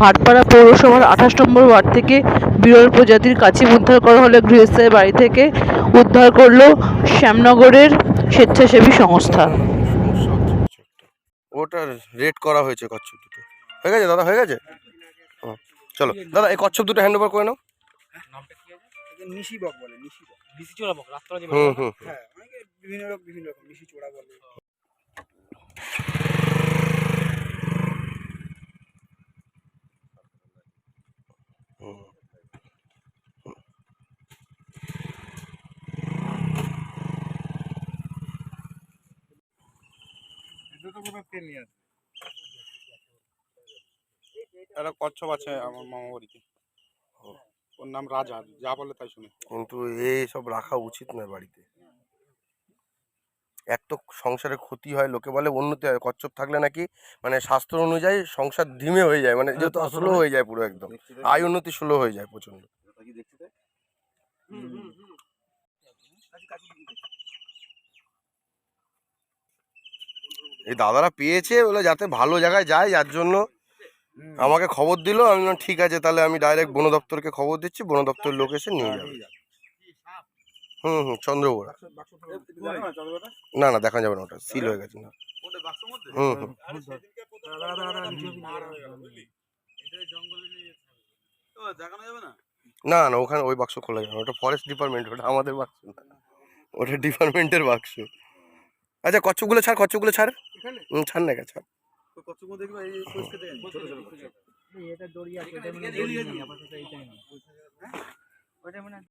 ভাটপাড়া পৌরসভার আঠাশ নম্বর ওয়ার্ড থেকে বিরল প্রজাতির কাছিম উদ্ধার করা হলে গৃহস্থের বাড়ি থেকে উদ্ধার করল শ্যামনগরের স্বেচ্ছাসেবী সংস্থা। সমস্যা হচ্ছে কিছু একটা ওটা রেড করা হয়েছে কচ্ছপ দুটো। হয়ে গেছে দাদা হয়ে গেছে? ও, চলো। দাদা এই কচ্ছপ দুটো হ্যান্ড ওভার করে নাও। নিশি বক বলে নিশি বক যে হুম হুম হ্যাঁ বিভিন্ন রকম বিভিন্ন রকম নিশি চোরা বলে হুম। নিয়ে একটা কচ্ছপ আছে আমার মামা বাড়িতে। ওর নাম রাজা যা বলে তাই শুনে। কিন্তু এই সব রাখা উচিত নয় বাড়িতে। এক তো সংসারে ক্ষতি হয় লোকে বলে উন্নতি হয় কচ্ছপ থাকলে নাকি মানে স্বাস্থ্য অনুযায়ী সংসার ধিমে হয়ে যায় মানে যেহেতু স্লো হয়ে। যায় পুরো একদম। আয় উন্নতি স্লো হয়ে যায় প্রচণ্ড এই দাদারা পেয়েছে বলে যাতে ভালো জায়গায় যায় যার জন্য আমাকে খবর দিল। আমি বললাম ঠিক আছে তাহলে আমি ডাইরেক্ট বন দপ্তরকে খবর দিচ্ছি। বন দপ্তরের লোক এসে নিয়ে যাবে। হুম হুম চন্দ্রবোড়া না না দেখা যাবে না ওটা। সিল হয়ে গেছে না। হুম হুম। না না ওখানে ওই বাক্স খোলা যাবে ওটা ফরেস্ট ডিপার্টমেন্ট ওটা আমাদের বাক্স না। ওটা ডিপার্টমেন্টের বাক্স। আচ্ছা কচ্ছপগুলো ছাড় কচ্ছপগুলো ছাড়। ছাড় না ছাড়। এটা দড়ি আছে